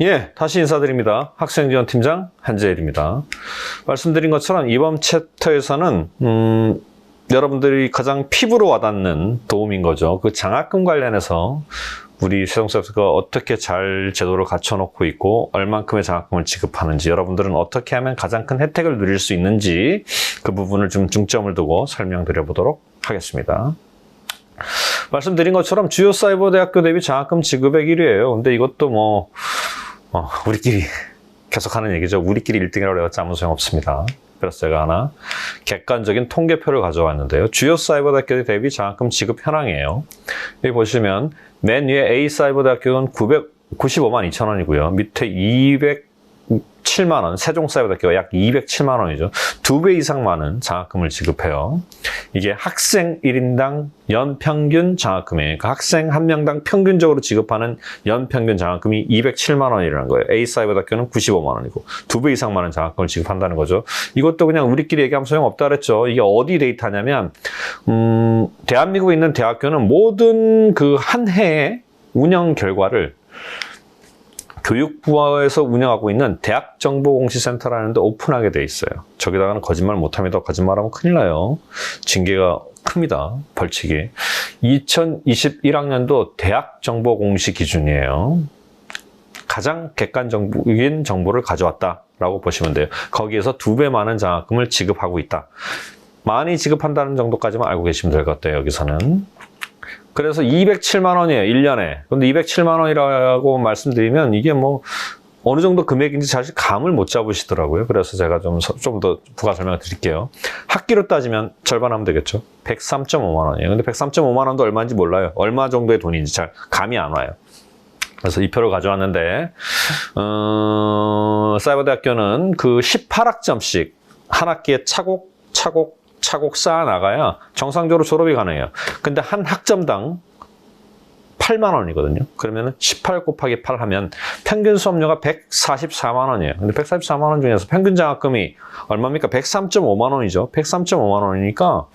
예, 다시 인사드립니다. 학생지원 팀장 한재일입니다. 말씀드린 것처럼 이번 챕터에서는 음, 여러분들이 가장 피부로 와닿는 도움인 거죠. 그 장학금 관련해서 우리 세종사업가 어떻게 잘 제도를 갖춰놓고 있고 얼만큼의 장학금을 지급하는지 여러분들은 어떻게 하면 가장 큰 혜택을 누릴 수 있는지 그 부분을 좀 중점을 두고 설명드려 보도록 하겠습니다. 말씀드린 것처럼 주요 사이버 대학교 대비 장학금 지급액 1위예요. 근데 이것도 뭐 어, 우리끼리 계속 하는 얘기죠. 우리끼리 1등이라고 해봤자 아무 소용없습니다. 그래서 제가 하나 객관적인 통계표를 가져왔는데요. 주요 사이버 대학교 대비 장학금 지급 현황이에요. 여기 보시면 맨 위에 A 사이버 대학교는 995만 2천 원이고요. 밑에 207만 원, 세종 사이버 대학교가 약 207만 원이죠. 두 배 이상 많은 장학금을 지급해요. 이게 학생 1인당 연평균 장학금이에요. 그 학생 한 명당 평균적으로 지급하는 연평균 장학금이 207만 원이라는 거예요. A 사이버 대학교는 95만 원이고 두 배 이상 많은 장학금을 지급한다는 거죠. 이것도 그냥 우리끼리 얘기하면 소용없다 그랬죠. 이게 어디 데이터냐면 음, 대한민국에 있는 대학교는 모든 그 한 해의 운영 결과를 교육부에서 운영하고 있는 대학정보공시센터라는 데 오픈하게 돼 있어요. 저기다가는 거짓말 못합니다. 거짓말하면 큰일 나요. 징계가 큽니다. 벌칙이. 2021학년도 대학정보공시 기준이에요. 가장 객관적인 정보를 가져왔다라고 보시면 돼요. 거기에서 두 배 많은 장학금을 지급하고 있다. 많이 지급한다는 정도까지만 알고 계시면 될 것 같아요. 여기서는. 그래서 207만 원이에요. 1년에. 근데 207만 원이라고 말씀드리면 이게 뭐 어느 정도 금액인지 사실 감을 못 잡으시더라고요. 그래서 제가 좀 좀 더 부가 설명을 드릴게요. 학기로 따지면 절반하면 되겠죠. 103.5만 원이에요. 근데 103.5만 원도 얼마인지 몰라요. 얼마 정도의 돈인지 잘 감이 안 와요. 그래서 이 표를 가져왔는데 어, 사이버대학교는 그 18학점씩 한 학기에 차곡 차곡 차곡 쌓아 나가야 정상적으로 졸업이 가능해요. 근데 한 학점당 8만 원이거든요. 그러면은 18 곱하기 8 하면 평균 수업료가 144만 원이에요. 근데 144만 원 중에서 평균 장학금이 얼마입니까? 103.5만 원이죠. 103.5만 원이니까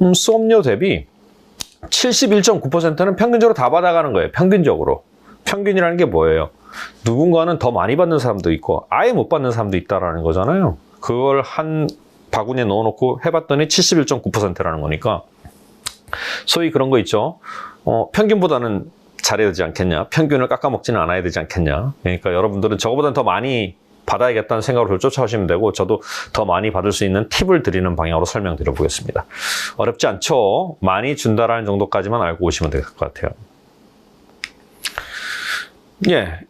음, 수업료 대비 71.9%는 평균적으로 다 받아가는 거예요. 평균적으로. 평균이라는 게 뭐예요? 누군가는 더 많이 받는 사람도 있고 아예 못 받는 사람도 있다라는 거잖아요. 그걸 한 바구니에 넣어놓고 해봤더니 71.9%라는 거니까 소위 그런 거 있죠. 어, 평균보다는 잘해야 되지 않겠냐. 평균을 깎아먹지는 않아야 되지 않겠냐. 그러니까 여러분들은 저거보다는 더 많이 받아야겠다는 생각으로 쫓아오시면 되고 저도 더 많이 받을 수 있는 팁을 드리는 방향으로 설명드려 보겠습니다. 어렵지 않죠? 많이 준다라는 정도까지만 알고 오시면 될 것 같아요. 예,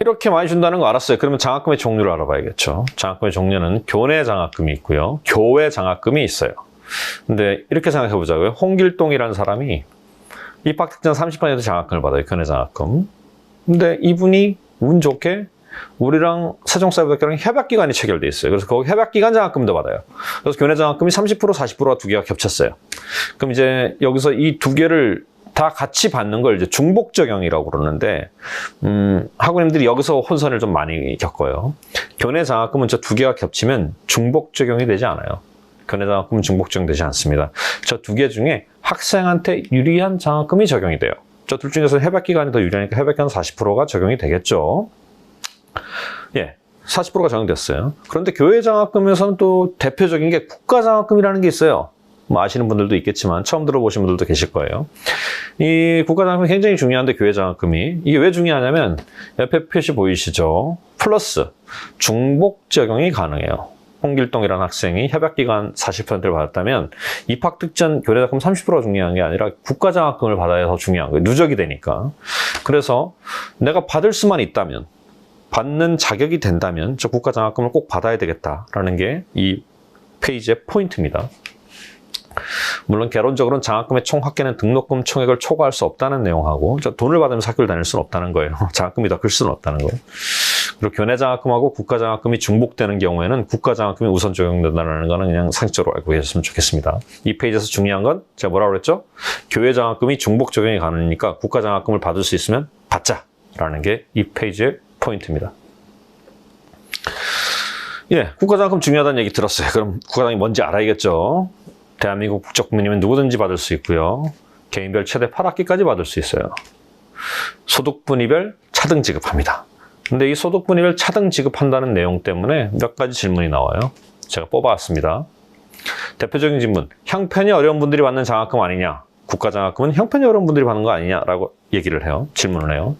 이렇게 많이 준다는 거 알았어요. 그러면 장학금의 종류를 알아봐야겠죠. 장학금의 종류는 교내 장학금이 있고요. 교외 장학금이 있어요. 근데 이렇게 생각해 보자고요. 홍길동이라는 사람이 입학 특전 30번에도 장학금을 받아요. 교내 장학금. 근데 이분이 운 좋게 우리랑 세종사회대학교랑 협약기간이 체결돼 있어요. 그래서 거기 협약기간 장학금도 받아요. 그래서 교내 장학금이 30% 40%가 두 개가 겹쳤어요. 그럼 이제 여기서 이 두 개를 다 같이 받는 걸 이제 중복 적용이라고 그러는데 음, 학우님들이 여기서 혼선을 좀 많이 겪어요. 교내 장학금은 저 두 개가 겹치면 중복 적용이 되지 않아요. 교내 장학금은 중복 적용되지 않습니다. 저 두 개 중에 학생한테 유리한 장학금이 적용이 돼요. 저 둘 중에서 해박 기간이 더 유리하니까 해박 기간 40%가 적용이 되겠죠. 예. 40%가 적용됐어요. 그런데 교회 장학금에서는 또 대표적인 게 국가 장학금이라는 게 있어요. 뭐 아시는 분들도 있겠지만 처음 들어보신 분들도 계실 거예요. 이 국가장학금이 굉장히 중요한데 교회 장학금이 이게 왜 중요하냐면 옆에 표시 보이시죠? 플러스 중복 적용이 가능해요. 홍길동이라는 학생이 협약기간 40%를 받았다면 입학 특전 교내장학금 30%가 중요한 게 아니라 국가장학금을 받아야 더 중요한 거예요. 누적이 되니까. 그래서 내가 받을 수만 있다면 받는 자격이 된다면 저 국가장학금을 꼭 받아야 되겠다라는 게 이 페이지의 포인트입니다. 물론 개론적으로는 장학금의 총 합계는 등록금 총액을 초과할 수 없다는 내용하고 돈을 받으면서 학교를 다닐 수는 없다는 거예요. 장학금이 더 클 수는 없다는 거예요. 그리고 교내 장학금하고 국가 장학금이 중복되는 경우에는 국가 장학금이 우선 적용된다는 거는 그냥 상식적으로 알고 계셨으면 좋겠습니다. 이 페이지에서 중요한 건 제가 뭐라고 그랬죠? 교회 장학금이 중복 적용이 가능하니까 국가 장학금을 받을 수 있으면 받자 라는 게 이 페이지의 포인트입니다. 예, 국가장학금 중요하다는 얘기 들었어요. 그럼 국가장이 뭔지 알아야겠죠? 대한민국 국적 국민이면 누구든지 받을 수 있고요. 개인별 최대 8학기까지 받을 수 있어요. 소득 분위별 차등 지급합니다. 근데 이 소득 분위를 차등 지급한다는 내용 때문에 몇 가지 질문이 나와요. 제가 뽑아왔습니다. 대표적인 질문. 형편이 어려운 분들이 받는 장학금 아니냐? 국가장학금은 형편이 어려운 분들이 받는 거 아니냐라고 얘기를 해요. 질문을 해요.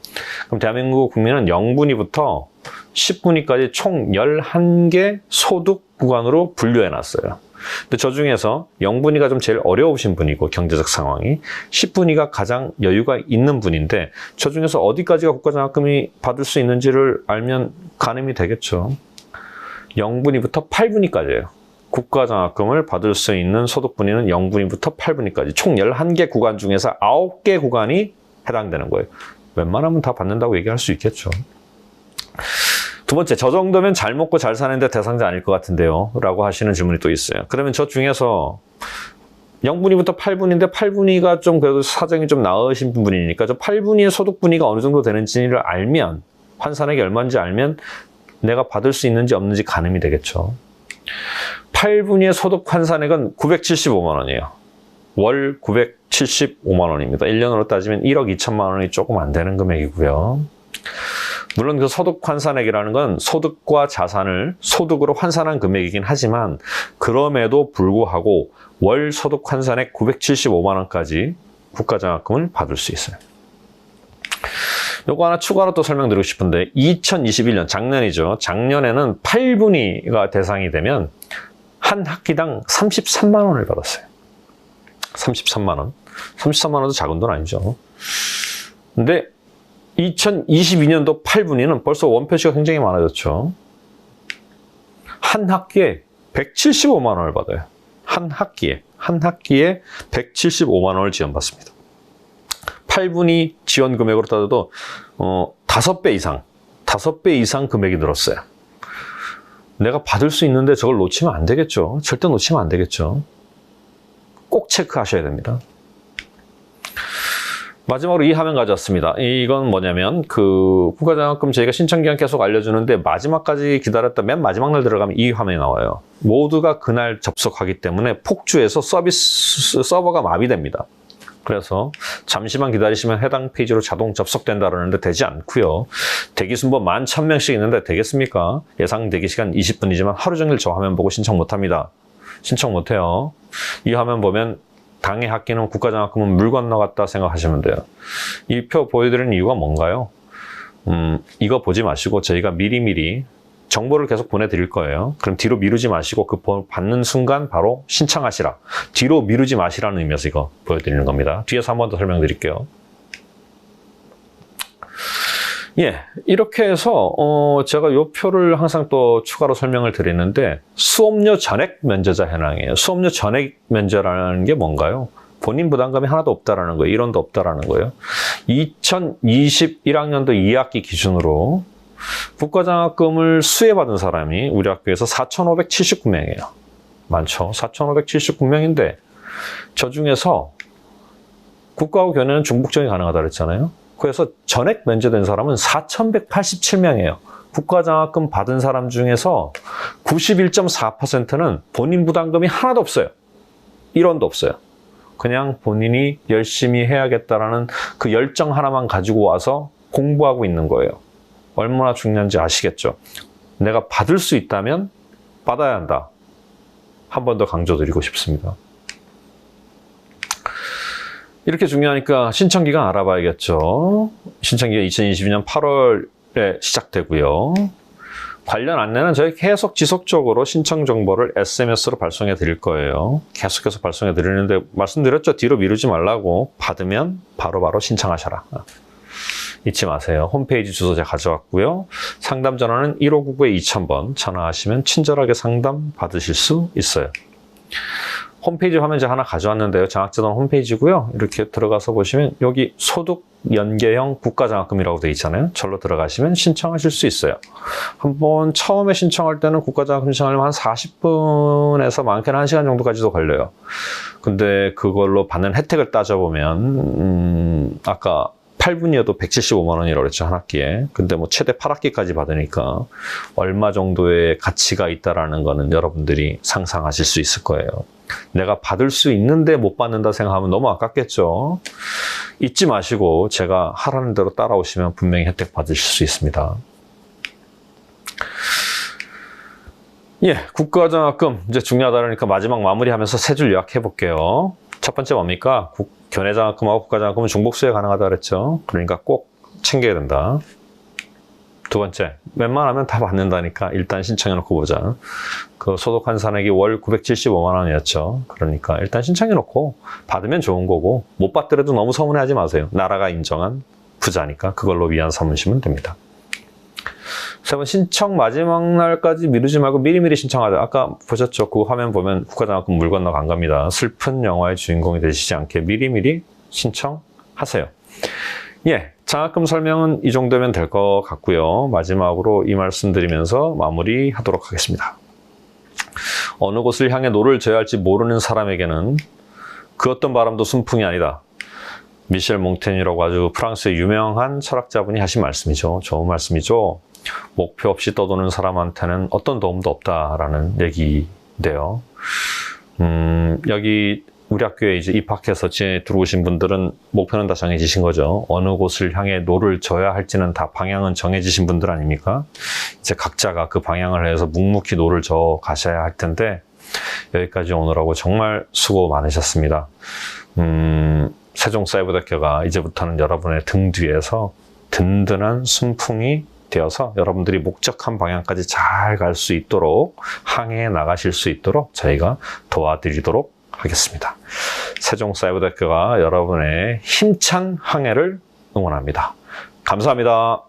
그럼 대한민국 국민은 0분위부터 10분위까지 총 11개 소득 구간으로 분류해 놨어요. 근데 저 중에서 0분위가 좀 제일 어려우신 분이고 경제적 상황이 10분위가 가장 여유가 있는 분인데 저 중에서 어디까지가 국가장학금이 받을 수 있는지를 알면 가늠이 되겠죠. 0분위부터 8분위까지예요. 국가장학금을 받을 수 있는 소득분위는 0분위부터 8분위까지 총 11개 구간 중에서 9개 구간이 해당되는 거예요. 웬만하면 다 받는다고 얘기할 수 있겠죠. 두 번째, 저 정도면 잘 먹고 잘 사는데 대상자 아닐 것 같은데요. 라고 하시는 질문이 또 있어요. 그러면 저 중에서 0분위부터 8분위인데 8분위가 좀 그래도 사정이 좀 나으신 분이니까 저 8분위의 소득분위가 어느 정도 되는지를 알면 환산액이 얼마인지 알면 내가 받을 수 있는지 없는지 가늠이 되겠죠. 8분위의 소득 환산액은 975만 원이에요. 월 975만 원입니다. 1년으로 따지면 1억 2천만 원이 조금 안 되는 금액이고요. 물론 그 소득 환산액이라는 건 소득과 자산을 소득으로 환산한 금액이긴 하지만 그럼에도 불구하고 월 소득 환산액 975만 원까지 국가장학금을 받을 수 있어요. 요거 하나 추가로 또 설명드리고 싶은데 2021년 작년이죠. 작년에는 8분위가 대상이 되면 한 학기당 33만 원을 받았어요. 33만 원. 33만 원도 작은 돈 아니죠. 근데 2022년도 8분위는 벌써 원표시가 굉장히 많아졌죠. 한 학기에 175만 원을 받아요. 한 학기에. 한 학기에 175만 원을 지원받습니다. 8분위 지원 금액으로 따져도 어, 5배 이상, 5배 이상 금액이 늘었어요. 내가 받을 수 있는데 저걸 놓치면 안 되겠죠. 절대 놓치면 안 되겠죠. 꼭 체크하셔야 됩니다. 마지막으로 이 화면 가져왔습니다. 이건 뭐냐면 그 국가장학금 저희가 신청 기간 계속 알려주는데 마지막까지 기다렸다 맨 마지막 날 들어가면 이 화면이 나와요. 모두가 그날 접속하기 때문에 폭주해서 서비스 서버가 마비됩니다. 그래서 잠시만 기다리시면 해당 페이지로 자동 접속된다라는데 되지 않고요. 대기 순번 만 천명씩 있는데 되겠습니까? 예상 대기 시간 20분이지만 하루 종일 저 화면 보고 신청 못합니다. 신청 못해요. 이 화면 보면 당의 학기는 국가장학금은 물 건너갔다 생각하시면 돼요. 이 표 보여드리는 이유가 뭔가요? 음, 이거 보지 마시고 저희가 미리미리 정보를 계속 보내드릴 거예요. 그럼 뒤로 미루지 마시고 그 받는 순간 바로 신청하시라. 뒤로 미루지 마시라는 의미에서 이거 보여드리는 겁니다. 뒤에서 한 번 더 설명드릴게요. 예, 이렇게 해서 어, 제가 이 표를 항상 또 추가로 설명을 드리는데 수업료 전액 면제자 현황이에요. 수업료 전액 면제라는 게 뭔가요? 본인 부담감이 하나도 없다라는 거예요. 일원도 없다라는 거예요. 2021학년도 2학기 기준으로 국가장학금을 수혜받은 사람이 우리 학교에서 4,579명이에요. 많죠. 4,579명인데 저 중에서 국가하고 교내는 중복적이 가능하다 그랬잖아요. 그래서 전액 면제된 사람은 4,187명이에요. 국가장학금 받은 사람 중에서 91.4%는 본인 부담금이 하나도 없어요. 1원도 없어요. 그냥 본인이 열심히 해야겠다라는 그 열정 하나만 가지고 와서 공부하고 있는 거예요. 얼마나 중요한지 아시겠죠? 내가 받을 수 있다면 받아야 한다. 한 번 더 강조드리고 싶습니다. 이렇게 중요하니까 신청기간 알아봐야겠죠. 신청기가 2022년 8월에 시작되고요. 관련 안내는 저희 계속 지속적으로 신청 정보를 SMS로 발송해 드릴 거예요. 계속해서 발송해 드리는데 말씀드렸죠. 뒤로 미루지 말라고 받으면 바로바로 바로 신청하셔라. 잊지 마세요. 홈페이지 주소 제가 가져왔고요. 상담 전화는 1599-2000번 전화하시면 친절하게 상담 받으실 수 있어요. 홈페이지 화면 제가 하나 가져왔는데요. 장학재단 홈페이지고요. 이렇게 들어가서 보시면 여기 소득 연계형 국가장학금이라고 되어 있잖아요. 절로 들어가시면 신청하실 수 있어요. 한번 처음에 신청할 때는 국가장학금 신청하려면 한 40분에서 많게는 1시간 정도까지도 걸려요. 근데 그걸로 받는 혜택을 따져보면 음, 아까 8분이어도 175만 원이라고 그랬죠, 한 학기에. 근데 뭐 최대 8학기까지 받으니까 얼마 정도의 가치가 있다라는 거는 여러분들이 상상하실 수 있을 거예요. 내가 받을 수 있는데 못 받는다 생각하면 너무 아깝겠죠. 잊지 마시고 제가 하라는 대로 따라오시면 분명히 혜택 받으실 수 있습니다. 예, 국가장학금 이제 중요하다니까 마지막 마무리하면서 세 줄 요약해 볼게요. 첫 번째 뭡니까? 국, 견해장학금하고 국가장학금은 중복수에 가능하다 그랬죠. 그러니까 꼭 챙겨야 된다. 두 번째, 웬만하면 다 받는다니까 일단 신청해 놓고 보자. 그 소득 환산액이 월 975만 원이었죠. 그러니까 일단 신청해 놓고 받으면 좋은 거고 못 받더라도 너무 서운해하지 마세요. 나라가 인정한 부자니까 그걸로 위안 삼으시면 됩니다. 세번 신청 마지막 날까지 미루지 말고 미리미리 신청하자. 아까 보셨죠? 그 화면 보면 국가장학금 물 건너 간 겁니다. 슬픈 영화의 주인공이 되시지 않게 미리미리 신청하세요. 예, 장학금 설명은 이 정도면 될 것 같고요. 마지막으로 이 말씀 드리면서 마무리하도록 하겠습니다. 어느 곳을 향해 노를 져야 할지 모르는 사람에게는 그 어떤 바람도 순풍이 아니다. 미셸 몽테뉴라고 아주 프랑스의 유명한 철학자분이 하신 말씀이죠. 좋은 말씀이죠. 목표 없이 떠도는 사람한테는 어떤 도움도 없다라는 얘기인데요. 음, 여기 우리 학교에 이제 입학해서 들어오신 분들은 목표는 다 정해지신 거죠. 어느 곳을 향해 노를 져야 할지는 다 방향은 정해지신 분들 아닙니까? 이제 각자가 그 방향을 해서 묵묵히 노를 져 가셔야 할 텐데 여기까지 오느라고 정말 수고 많으셨습니다. 음, 세종 사이버대교가 이제부터는 여러분의 등 뒤에서 든든한 순풍이 되어서 여러분들이 목적한 방향까지 잘 갈 수 있도록 항해해 나가실 수 있도록 저희가 도와드리도록 하겠습니다. 세종사이버대교가 여러분의 힘찬 항해를 응원합니다. 감사합니다.